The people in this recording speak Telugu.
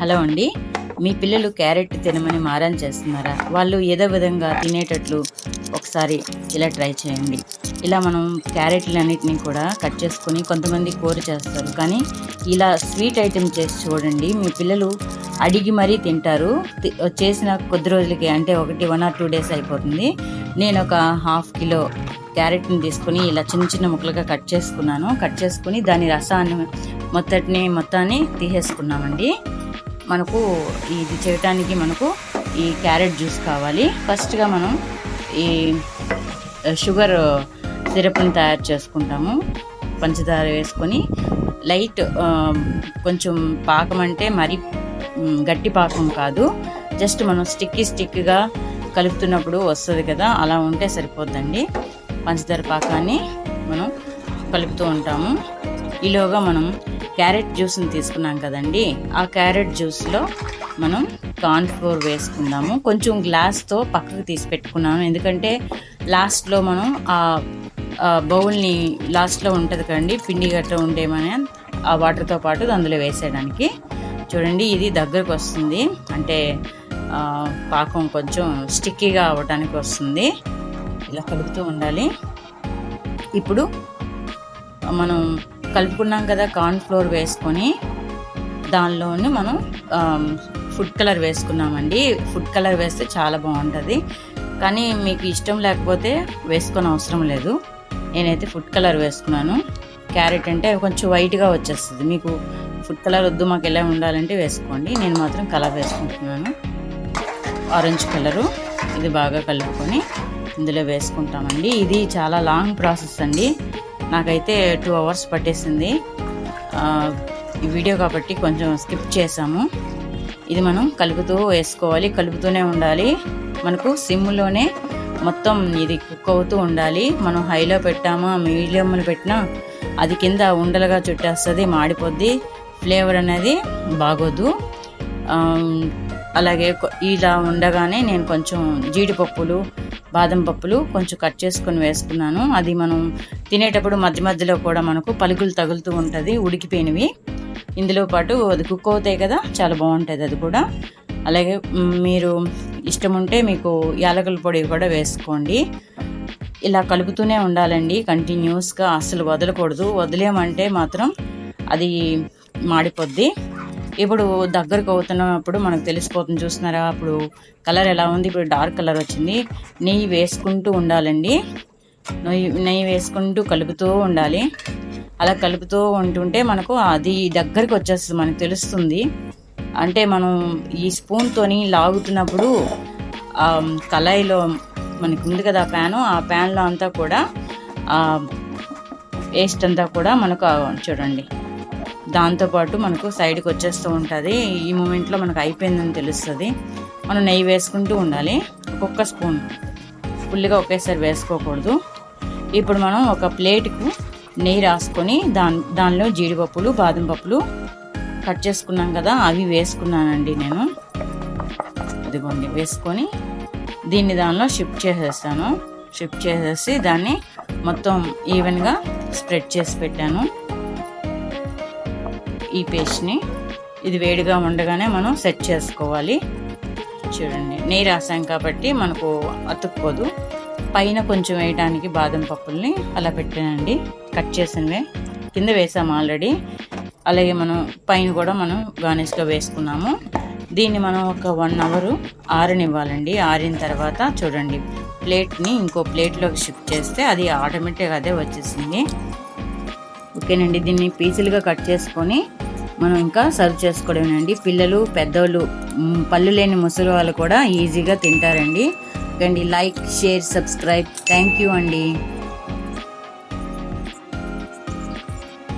హలో అండి. మీ పిల్లలు క్యారెట్ తినమని మారం చేస్తున్నారా? వాళ్ళు ఏదో విధంగా తినేటట్లు ఒకసారి ఇలా ట్రై చేయండి. ఇలా మనం క్యారెట్లన్నిటిని కూడా కట్ చేసుకొని కొంతమంది కూర చేస్తారు. కానీ ఇలా స్వీట్ ఐటెం చేసి చూడండి. మీ పిల్లలు అడిగి మరీ తింటారు. చేసిన కొద్ది రోజులకి అంటే ఒకటి వన్ ఆర్ టూ డేస్ అయిపోతుంది. నేను ఒక హాఫ్ కిలో క్యారెట్ని తీసుకొని ఇలా చిన్న చిన్న ముక్కలుగా కట్ చేసుకున్నాను. కట్ చేసుకుని దాని రసాన్ని మొత్తటిని మొత్తాన్ని తీసేసుకున్నామండి. మనకు ఇది చేయటానికి మనకు ఈ క్యారెట్ జ్యూస్ కావాలి. ఫస్ట్గా మనం ఈ షుగర్ సిరప్ని తయారు చేసుకుంటాము. పంచదార వేసుకొని లైట్ కొంచెం పాకం అంటే మరి గట్టి పాకం కాదు. జస్ట్ మనం స్టిక్కి స్టిక్గా కలుపుతున్నప్పుడు వస్తుంది కదా అలా ఉంటే సరిపోద్దండి. పంచదార పాకాన్ని మనం కలుపుతూ ఉంటాము. ఈలోగా మనం క్యారెట్ జ్యూస్ని తీసుకున్నాం కదండి. ఆ క్యారెట్ జ్యూస్లో మనం కార్న్ ఫ్లోర్ వేసుకుందాము. కొంచెం గ్లాస్తో పక్కకు తీసి పెట్టుకున్నాము. ఎందుకంటే లాస్ట్లో మనం ఆ బౌల్ని లాస్ట్లో ఉంటుంది కదండి పిండి గట్ట ఉండేమని ఆ వాటర్తో పాటు అందులో వేసేయడానికి. చూడండి ఇది దగ్గరకు వస్తుంది. అంటే పాకం కొంచెం స్టిక్కీగా అవ్వడానికి వస్తుంది. ఇలా కలుపుతూ ఉండాలి. ఇప్పుడు మనం కలుపుకున్నాం కదా కార్న్ ఫ్లోర్ వేసుకొని దానిలోని మనం ఫుడ్ కలర్ వేసుకున్నామండి. ఫుడ్ కలర్ వేస్తే చాలా బాగుంటుంది. కానీ మీకు ఇష్టం లేకపోతే వేసుకొని అవసరం లేదు. నేనైతే ఫుడ్ కలర్ వేసుకున్నాను. క్యారెట్ అంటే కొంచెం వైట్గా వచ్చేస్తుంది. మీకు ఫుడ్ కలర్ వద్దు మాకు ఎలా ఉండాలంటే వేసుకోండి. నేను మాత్రం కలర్ వేసుకుంటున్నాను. ఆరెంజ్ కలరు ఇది బాగా కలుపుకొని ఇందులో వేసుకుంటామండి. ఇది చాలా లాంగ్ ప్రాసెస్ అండి. నాకైతే టూ అవర్స్ పట్టేసింది. ఈ వీడియో కాబట్టి కొంచెం స్కిప్ చేసాము ఇది మనం కలుపుతూ వేసుకోవాలి. కలుపుతూనే ఉండాలి. మనకు సిమ్లోనే మొత్తం ఇది కుక్ అవుతూ ఉండాలి. మనం హైలో పెట్టామా మీడియంలో పెట్టినా అది కింద ఉండలుగా చుట్టేస్తుంది మాడిపోద్ది. ఫ్లేవర్ అనేది బాగోదు. అలాగే ఇలా ఉండగానే నేను కొంచెం జీడిపప్పులు బాదం పప్పులు కొంచెం కట్ చేసుకొని వేసుకున్నాను. అది మనం తినేటప్పుడు మధ్య మధ్యలో కూడా మనకు పలుకులు తగులుతూ ఉంటుంది ఉడికిపోయినవి. ఇందులో పాటు అది కుక్ అవుతాయి కదా చాలా బాగుంటుంది అది కూడా. అలాగే మీరు ఇష్టం ఉంటే మీకు యాలకుల పొడి కూడా వేసుకోండి. ఇలా కలుపుతూనే ఉండాలండి కంటిన్యూస్గా అస్సలు వదలకూడదు. వదిలేమంటే మాత్రం అది మాడిపోద్ది. ఇప్పుడు దగ్గరకు అవుతున్నప్పుడు మనకు తెలిసిపోతుంది చూస్తున్నారా? అప్పుడు కలర్ ఎలా ఉంది? ఇప్పుడు డార్క్ కలర్ వచ్చింది. నెయ్యి వేసుకుంటూ ఉండాలండి. నెయ్యి నెయ్యి వేసుకుంటూ కలుపుతూ ఉండాలి. అలా కలుపుతూ ఉంటుంటే మనకు అది దగ్గరికి వచ్చేస్తుంది మనకు తెలుస్తుంది. అంటే మనం ఈ స్పూన్తోని లాగుతున్నప్పుడు కళాయిలో మనకు ఉంది కదా ఆ ప్యాను ఆ ప్యాన్లో అంతా కూడా వేస్ట్ అంతా కూడా మనకు చూడండి. దాంతోపాటు మనకు సైడ్కి వచ్చేస్తూ ఉంటుంది. ఈ మూమెంట్లో మనకు అయిపోయిందని తెలుస్తుంది. మనం నెయ్యి వేసుకుంటూ ఉండాలి. ఒక్కొక్క స్పూన్. ఫుల్గా ఒకేసారి వేసుకోకూడదు. ఇప్పుడు మనం ఒక ప్లేట్కు నెయ్యి రాసుకొని దాని దానిలో జీడిపప్పులు బాదం పప్పులు కట్ చేసుకున్నాం కదా అవి వేసుకున్నానండి నేను. ఇదిగోండి వేసుకొని దీన్ని దానిలో షిఫ్ట్ చేసేస్తాను. షిఫ్ట్ చేసేసి దాన్ని మొత్తం ఈవెన్గా స్ప్రెడ్ చేసి పెట్టాను. ఈ పేస్ట్ని. ఇది వేడిగా ఉండగానే మనం సెట్ చేసుకోవాలి. చూడండి నెయ్యి రాసాం కాబట్టి మనకు అతుక్కోదు. పైన కొంచెం వేయడానికి బాదం పప్పుల్ని అలా పెట్టానండి. కట్ చేసినవే. కింద వేసాము ఆల్రెడీ. అలాగే మనం పైన కూడా మనం గార్నిష్గా వేసుకున్నాము. దీన్ని మనం ఒక వన్ అవరు ఆరనివ్వాలండి. ఆరిన తర్వాత చూడండి ప్లేట్ని ఇంకో ప్లేట్లోకి షిఫ్ట్ చేస్తే అది ఆటోమేటిక్గా అదే వచ్చేసింది. ఓకేనండి దీన్ని పీసులుగా కట్ చేసుకొని మనం ఇంకా సర్వ్ చేసుకోవడమేనండి పిల్లలు పెద్దోళ్ళు పళ్ళు లేని ముసలి వాళ్ళు కూడా ఈజీగా తింటారండి. అండి like share subscribe thank you అండి.